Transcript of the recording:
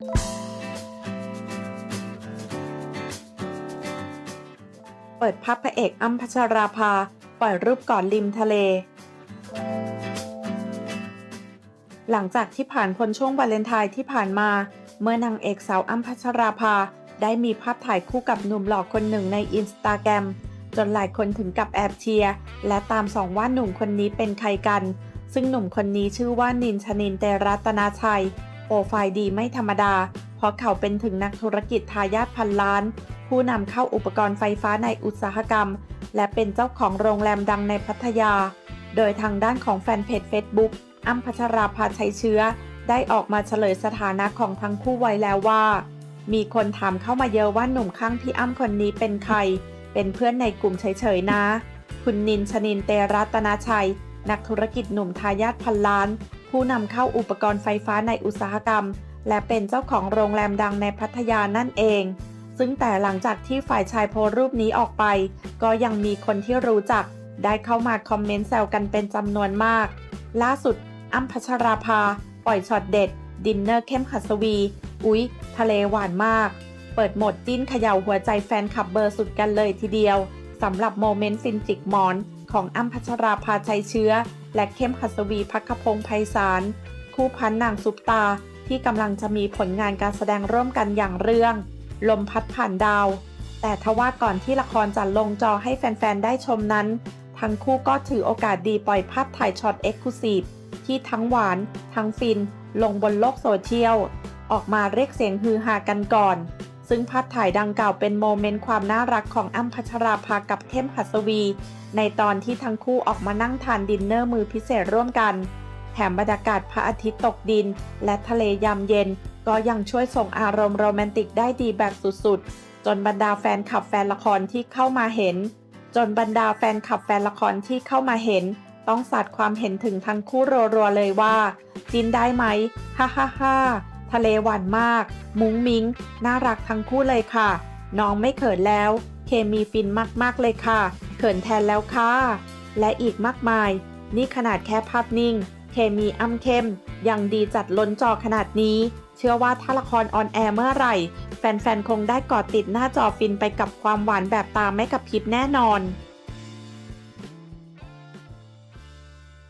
เปิดภาพพระเอกอ้ำพัชราภา ปล่อยรูปก่อนริมทะเล หลังจากที่ผ่านพ้นช่วงวาเลนไทน์ที่ผ่านมา เมื่อนางเอกสาวอ้ำพัชราภา ได้มีภาพถ่ายคู่กับหนุ่มหล่อคนหนึ่งในอินสตาแกรมจนหลายคนถึงกับแอบเชียร์และตามส่องว่าหนุ่มคนนี้เป็นใครกัน ซึ่งหนุ่มคนนี้ชื่อว่านินชนินเตรัตนาชัย ปรไฟล์ดีไม่ธรรมดา เพราะเขาเป็นถึงนักธุรกิจทายาทพันล้าน ผู้นำเข้าอุปกรณ์ไฟฟ้าในอุตสาหกรรม และเป็นเจ้าของโรงแรมดังในพัทยา โดยทางด้านของแฟนเพจ Facebook อ้ำพัชราภาชัยเชื้อ ได้ออกมาเฉลยสถานะของทั้งคู่ไว้แล้วว่า มีคนถามเข้ามาเยอะว่าหนุ่มข้างพี่อ้ำคนนี้เป็นใคร เป็นเพื่อนในกลุ่มเฉยๆนะ คุณนินชนินเตรัตนาชัย นักธุรกิจหนุ่มทายาทพันล้าน ผู้นำเข้าอุปกรณ์ไฟฟ้าในอุตสาหกรรม และเป็นเจ้าของโรงแรมดังในพัทยานั่นเอง ซึ่งแต่หลังจากที่ฝ่ายชายโพสรูปนี้ออกไป ก็ยังมีคนที่รู้จัก ได้เข้ามาคอมเมนต์แซวกันเป็นจำนวนมาก ล่าสุดอ้ำพัชราภา ปล่อยช็อตเด็ด ดินเนอร์เข้มขัสวี อุ๊ย ทะเลหวานมาก เปิดโหมดจิ้นเขย่าหัวใจแฟนคลับเบอร์สุดกันเลยทีเดียวสำหรับโมเมนต์ฟินจิกมอน ของอ้ำพัชราภาชัยเชื้อ และเข้มขัสวีพักขพงศ์ไพศาล คู่พันนางซุปตาที่กำลังจะมีผลงานการแสดงร่วมกันอย่างเรื่อง ลมพัดผ่านดาว แต่ทว่าก่อนที่ละครจะลงจอให้แฟน ๆ ได้ชมนั้น ทั้งคู่ก็ถือโอกาสดีปล่อยภาพถ่ายช็อตเอ็กซ์คลูซีฟที่ทั้งหวาน ทั้งฟิน ลงบนโลกโซเชียล ออกมาเรียกเสียงฮือฮากันก่อน ซึ่งภาพถ่ายดังกล่าวเป็นโมเมนต์ความน่ารักของอ้ำพัชราภากับเข้มหัสวี ในตอนที่ทั้งคู่ออกมานั่งทานดินเนอร์มือพิเศษร่วมกัน แถมบรรยากาศพระอาทิตย์ตกดิน และทะเลยามเย็น ก็ยังช่วยส่งอารมณ์โรแมนติกได้ดีแบบสุดๆ จนบรรดาแฟนคลับแฟนละครที่เข้ามาเห็น จนบรรดาแฟนคลับแฟนละครที่เข้ามาเห็น ต้องสัดความเห็นถึงทั้งคู่รัวๆเลยว่าจินได้ไหมฮ่าฮ่าฮ่า ทะเลหวานมาก มุ้งมิ้ง น่ารักทั้งคู่เลยค่ะ น้องไม่เขินแล้ว เคมีฟินมากๆเลยค่ะ เขินแทนแล้วค่ะ และอีกมากมาย นี่ขนาดแค่ภาพนิ่ง เคมีอ้ำเข้ม ยังดีจัดล้นจอขนาดนี้ เชื่อว่าถ้าละครออนแอร์เมื่อไหร่ แฟนๆ คงได้กอดติดหน้าจอฟินไปกับความหวานแบบตาไม่กับพริบแน่นอน